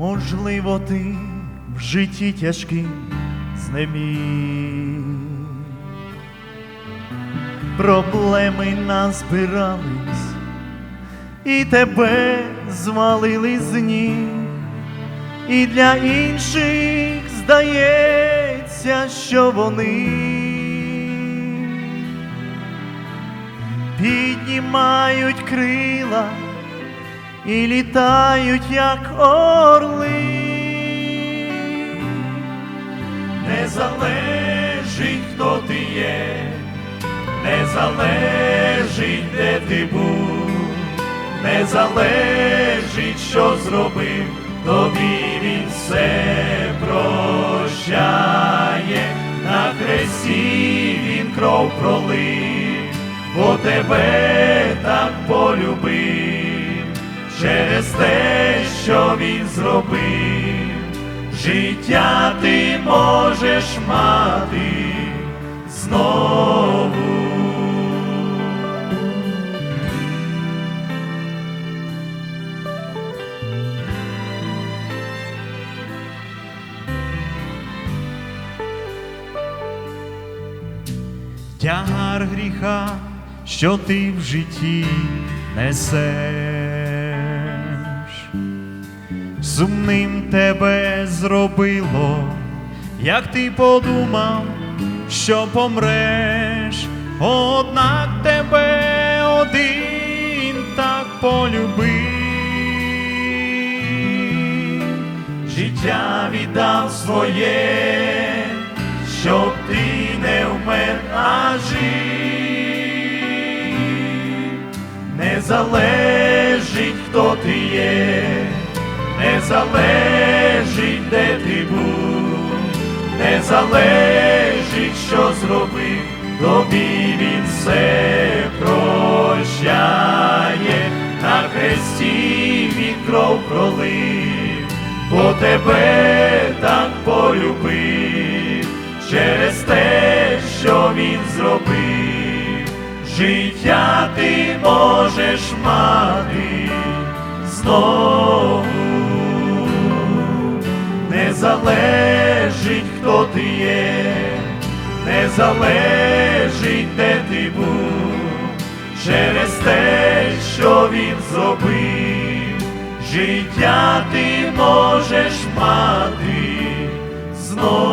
можливо, ти в житті тяжким знеміг. Проблеми назбирались, і тебе звалили з ніг, і для інших здається, що вони піднімають крила і літають, як орли. Не залежить, хто ти є, не залежить, де ти був, не залежить, що зробив, тобі він все прощає, на хресті він кров пролив, бо тебе так полюбив, через те, що він зробив, життя ти можеш мати знову. Тягар гріха, що ти в житті несеш, сумним тебе зробило, як ти подумав, що помреш, однак тебе один так полюбив, життя віддав своє, щоб ти не вмер, а жив. Не залежить, хто ти є, не залежить, де ти був, не залежить, що зробив, тобі він все прощає, на хресті він кров пролив, бо тебе так полюбив, через те, що він зробив, життя ти можеш мати. Знову. Залежить, хто ти є, не залежить, де ти був, через те, що він зробив, життя ти можеш мати знову.